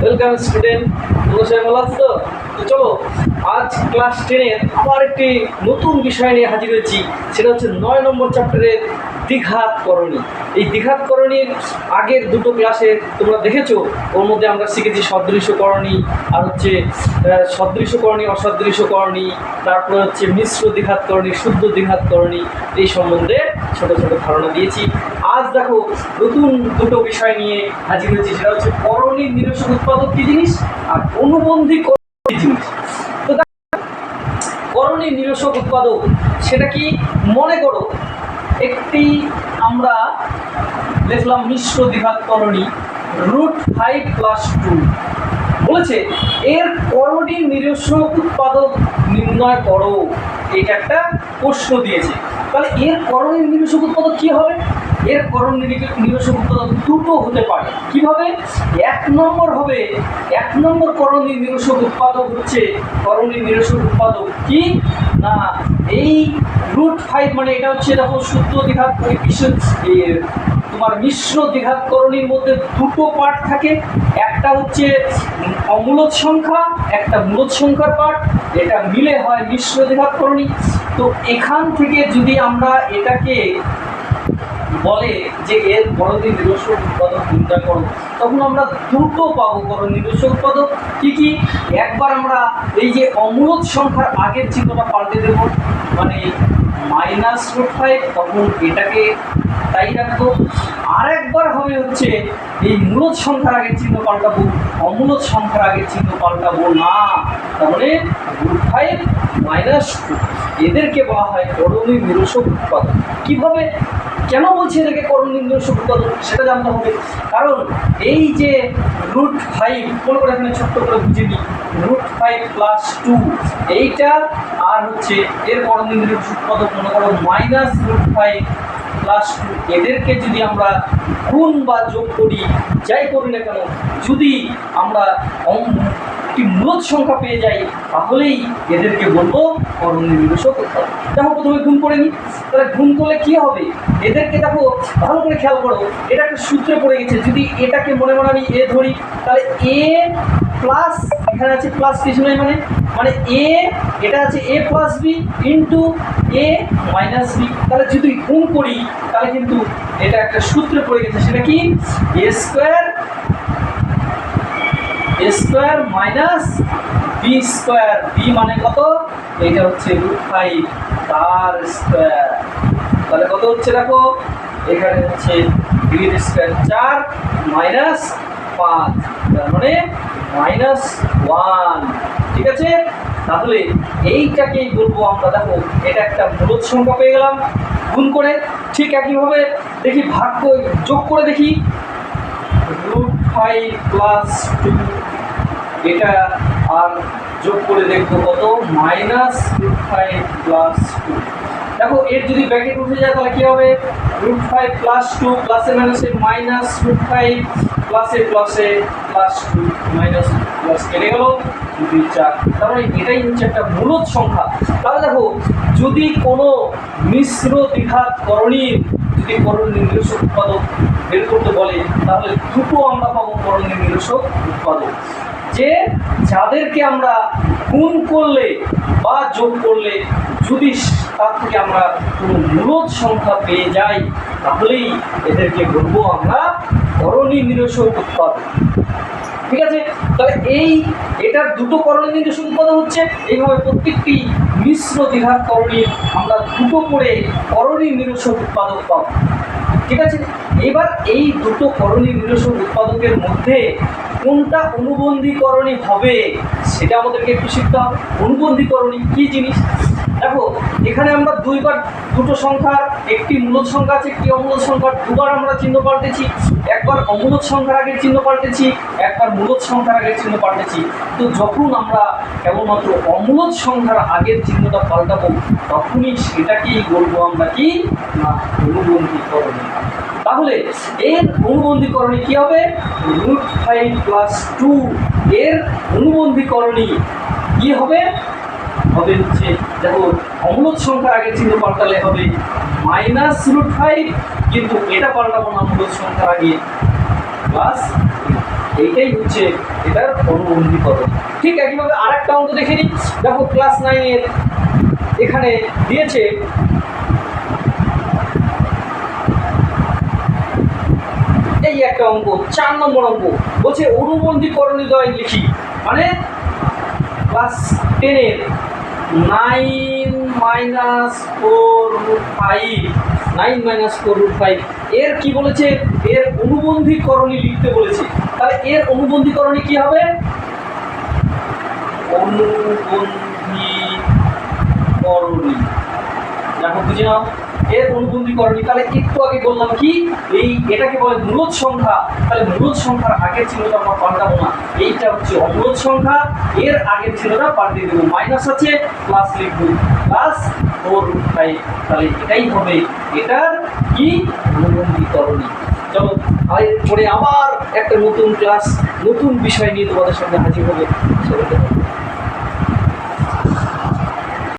Welcome student তোমরা সবাই ভালো আছো? চলো আজ ক্লাস টেনের আবার একটি নতুন বিষয় নিয়ে হাজির হয়েছি। সেটা হচ্ছে নয় নম্বর চ্যাপ্টারের দ্বিঘাত করণী। এই দ্বিঘাত করণীর আগের দুটো ক্লাসে তোমরা দেখেছ? ওর মধ্যে আমরা শিখেছি সদৃশ্যকরণী আর হচ্ছে আহ, সদৃশ্যকরণী অসদৃশ্যকরণী তারপরে হচ্ছে মিশ্র দ্বিঘাত করণী শুদ্ধ দ্বিঘাত করণী এই সম্বন্ধে ছোট ছোট ধারণা দিয়েছি। আজ দেখো নতুন দুটো বিষয় নিয়ে হাজির হয়েছি সেটা হচ্ছে করণী নিরসক উৎপাদক কি জিনিস? আর অনুবন্ধী করণী জিনিস তো দেখো, করণী নিরসক উৎপাদক সেটা কি মনে করো? একটি আমরা লিখলাম মিশ্র দ্বিঘাত করণী রুট ফাইভ প্লাস টু। বলেছে এর করণী নিরসক উৎপাদক নির্ণয় করো। এটা একটা প্রশ্ন দিয়েছে। তাহলে এর করণীয় নিরসক উৎপাদক কি হবে? এর করণ নিরসক উৎপাদক দুটো হতে পারে। কীভাবে? এক নম্বর হবে, এক নম্বর করণীয় নিরসক উৎপাদক হচ্ছে, করণীয় নিরসক উৎপাদক কি? না, এই রুট ফাইভ মানে এটা হচ্ছে দেখো সূত্র দ্বিঘাত তোমার মিশ্র দ্বিঘাত করণীর মধ্যে দুটো পার্ট থাকে। একটা হচ্ছে উম, অমূলদ সংখ্যা একটা মূলদ সংখ্যার পাঠ এটা মিলে হয় মিশ্র দ্বিঘাত করণী। তো এখান থেকে যদি আমরা এটাকে বলে যে এর করণীয় নিজস্ব উৎপাদক নির্ণয় করো তখন আমরা দুটো পাবো করণ নিজস্ব উৎপাদক। কি কি? একবার আমরা এই যে অমূলদ সংখ্যার আগের চিহ্নটা পাল্টে দেব মানে মাইনাস রুট ফাইভ তখন এটাকে তাই রাখব। হবে হচ্ছে এই মূলদ সংখ্যার আগের চিহ্ন পাল্টাবো অমূলদ সংখ্যার আগের চিহ্ন পাল্টাবো না। তাহলে রুট ফাইভ মাইনাস টু এদেরকে বলা হয় করণীয় নিরসক উৎপাদক কীভাবে? কেন বলছি এদেরকে করণীয় নিরসক উৎপাদক সেটা জানতে হবে। কারণ এই যে রুট ফাইভ মনে করে এখানে ছোট্ট করে বুঝে নিই রুট ফাইভ প্লাস টু এইটা আর হচ্ছে এর করণীয় নিরসক উৎপাদক মনে করো মাইনাস রুট ফাইভ প্লাস এদেরকে যদি আমরা গুণ বা যোগ করি, যাই করি না কেন, যদি আমরা একটি মূলত সংখ্যা পেয়ে যাই, তাহলেই এদেরকে বলব নিরসক উৎপাদক দেখো প্রথমে গুণ করে নিই তাহলে গুণ করলে কি হবে? এদেরকে দেখো, ভালো করে খেয়াল করো। এটা একটা সূত্রে পড়ে গেছে। যদি এটাকে মনে মনে আমি এ ধরি, তাহলে এ প্লাস এখানে আছে প্লাস কিছু নেই মানে মানে এ এটা আছে A plus B into A minus B তাহলে যদি গুণ করি, তাহলে কিন্তু এটা একটা সূত্রে পড়ে গেছে, সেটা কি? A square A square minus B square B মানে কত? এটা হচ্ছে রুট ফাইভ তার স্কোয়ার তাহলে কত হচ্ছে দেখো? এখানে হচ্ছে বির স্কোয়ার চার মাইনাস পাঁচ। তার মানে মাইনাস ওয়ান। ঠিক আছে? তাহলে এইটাকেই বলব আমরা, দেখো এটা একটা মূলত সংখ্যা পেয়ে গেলাম। গুণ করে ঠিক একইভাবে দেখি, ভাগ করে, যোগ করে দেখি। রুট ফাইভ প্লাস টু এটা আর যোগ করে দেখব কত? Minus root five plus two দেখো, এর যদি ব্র্যাকেট উঠে যায়, তাহলে কী হবে? রুট ফাইভ প্লাস টু প্লাসে মাইনাসে মাইনাস রুট ফাইভ প্লাসে প্লাসে প্লাস টু মাইনাস প্লাস কেটে গেল দুই চার। তারপরে এটাই হচ্ছে একটা মূলত সংখ্যা। তাহলে দেখো, যদি কোনো মিশ্র দ্বিঘাত করণীর যদি করণীয় নিরসক উৎপাদক বের করতে বলে, তাহলে দুটো আমরা পাবো করণীয় নিরসক উৎপাদক। যে যাদেরকে আমরা গুণ করলে বা যোগ করলে যদি তার থেকে আমরা কোনো মূলত সংখ্যা পেয়ে যাই, তাহলেই এদেরকে বলব আমরা করণীয় নিরসক উৎপাদন ঠিক আছে? তাহলে এই, এটার দুটো করণীয় নির্দেশক উৎপাদন হচ্ছে এইভাবে প্রত্যেকটি মিশ্র দ্বিঘাত করণী আমরা দুটো করে করণীয় নিরসক উৎপাদক পাবো। ঠিক আছে? এবার এই দুটো করণীয় নিরসক উৎপাদকের মধ্যে কোনটা অনুবন্ধীকরণী হবে সেটা আমাদেরকে একটু শিখতে হবে। অনুবন্ধীকরণী কী জিনিস? দেখো, এখানে আমরা দুইবার দুটো সংখ্যার, একটি মূলত সংখ্যা আছে, একটি অমূলত সংখ্যা। দুবার আমরা চিহ্ন পাল্টেছি, একবার অমূলত সংখ্যার আগের চিহ্ন পাল্টেছি, একবার মূলত সংখ্যার আগের চিহ্ন পাল্টেছি। তো যখন আমরা কেবলমাত্র অমূলত সংখ্যার আগের চিহ্নটা পাল্টাবো, তখনই সেটাকেই বলব আমরা কি? না, অনুবন্ধীকরণী। তাহলে এর অনুবন্ধীকরণী কি হবে? রুট ফাইভ প্লাস টু এর অনুবন্ধীকরণী কি হবে? হবে হচ্ছে, দেখো, অমূলত সংখ্যার আগে চিহ্ন পাল্টালে হবে মাইনাস রুট ফাইভ কিন্তু এটা পাল্টাবো না মূলত সংখ্যার আগে। প্লাস এইটাই হচ্ছে এটার অনুবন্ধীকরণ। ঠিক একইভাবে আরেকটা অঙ্ক দেখে নিই। দেখো ক্লাস নাইনের এখানে দিয়েছে অঙ্ক, চার নম্বর অঙ্ক। বলছে অনুবন্ধীকরণীদ্বয় লিখি। মানে ক্লাস টেনের nine minus four five nine minus four root five এর কি বলেছে? এর অনুবন্ধীকরণী লিখতে বলেছে। তাহলে এর অনুবন্ধীকরণী কি হবে? অনুবন্ধীকরণী দেখো, বুঝে নাও। এর অনুবন্ধীকরণী তাহলে একটু আগে বললাম কি, এই এটাকে বলে মূলত সংখ্যা। তাহলে মূলত সংখ্যার আগের চিহ্নটা আমরা পাল্টাবো না। এইটা হচ্ছে অমূলত সংখ্যা, এর আগের চিহ্নটা পাল্টে দেবো। মাইনাস আছে প্লাস লিখব। প্লাস ফোর ফাইভ তাহলে এটাই হবে এটার কি? অনুবন্ধীকরণী চলো আর, পরে আবার একটা নতুন ক্লাস নতুন বিষয় নিয়ে তোমাদের সামনে হাজির হবে। সেটা